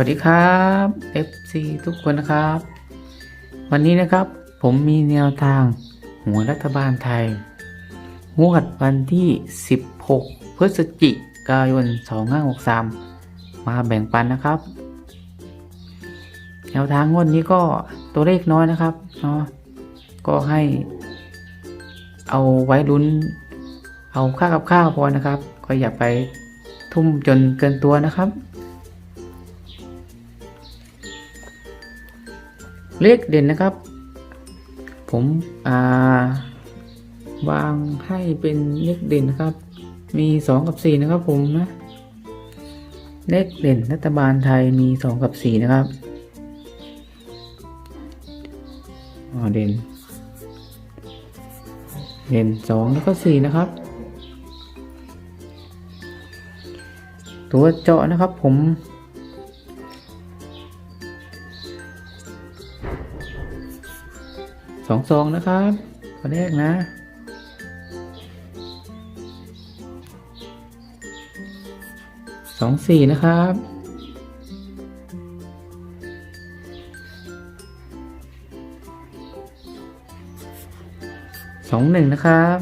วัสดีครับ FC ทุกคนนะครับ วันนี้นะครับผมมีแนวทางหัวรัฐบาลไทยงวดวันที่ 16 พฤศจิกายน 2563 มาแบ่งปันนะครับ แนวทางงวดนี้ก็ตัวเลขน้อยนะครับเนาะก็ให้เอาไว้ลุ้น เอาค่ากับข้าวพอนะครับ ก็อย่าไปทุ่มจนเกินตัวนะครับ เลขเด่นนะครับ ผมอ่าวางให้เป็นเลขเด่นนะครับ มีสองกับสี่นะครับ ผมนะเลขเด่นรัฐบาลไทยมีสองกับสี่นะครับเด่นเด่นสองแล้วก็สี่นะครับ ตัวเจาะนะครับผม สองซองนะครับขอแรกนะสองสี่นะครับสองหนึ่งนะครับ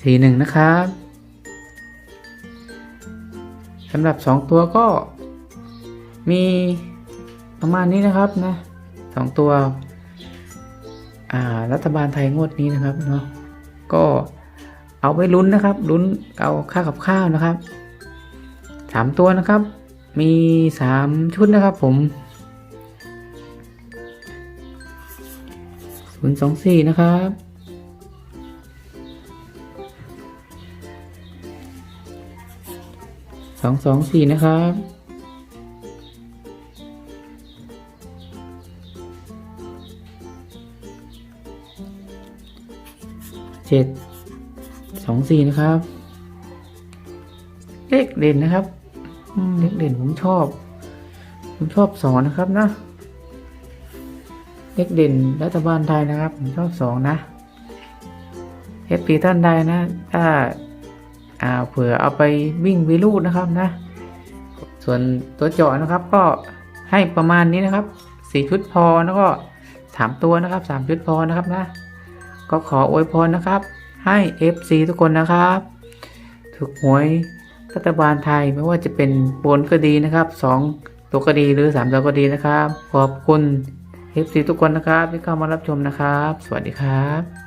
สี่หนึ่งนะครับสำหรับสองตัวก็ มีประมาณนี้นะครับนะสองตัวอ่ารัฐบาลไทยงวดนี้นะครับเนาะก็เอาไว้ลุ้นนะครับลุ้นเอาค่ากับข้าวนะครับสามตัวนะครับ มีสามชุดนะครับผมศูนย์สองสี่นะครับสองสองสี่นะครับ เจ็ดสองสี่นะครับ เลขเด่นนะครับอืมเลขเด่นผมชอบ ผมชอบสองนะครับนะ เลขเด่นรัฐบาลไทยนะครับ ผมชอบสองนะเอฟปีท่านใดนะ ถ้าอ่าเผื่อเอาไปวิ่งวิลูดนะครับนะ ส่วนตัวเจาะนะครับ ก็ให้ประมาณนี้นะครับสี่ชุดพอแล้วก็สามตัวนะครับสามชุดพอนะครับนะ ก็ขออวยพรนะครับ ให้ FC ทุกคนนะครับ ถูกหวยรัฐบาลไทยไม่ว่าจะเป็นบนก็ดีนะครับสองตัวก็ดีหรือสามตัวก็ดีนะครับ ขอบคุณ FC ทุกคนนะครับที่เข้ามารับชมนะครับ สวัสดีครับ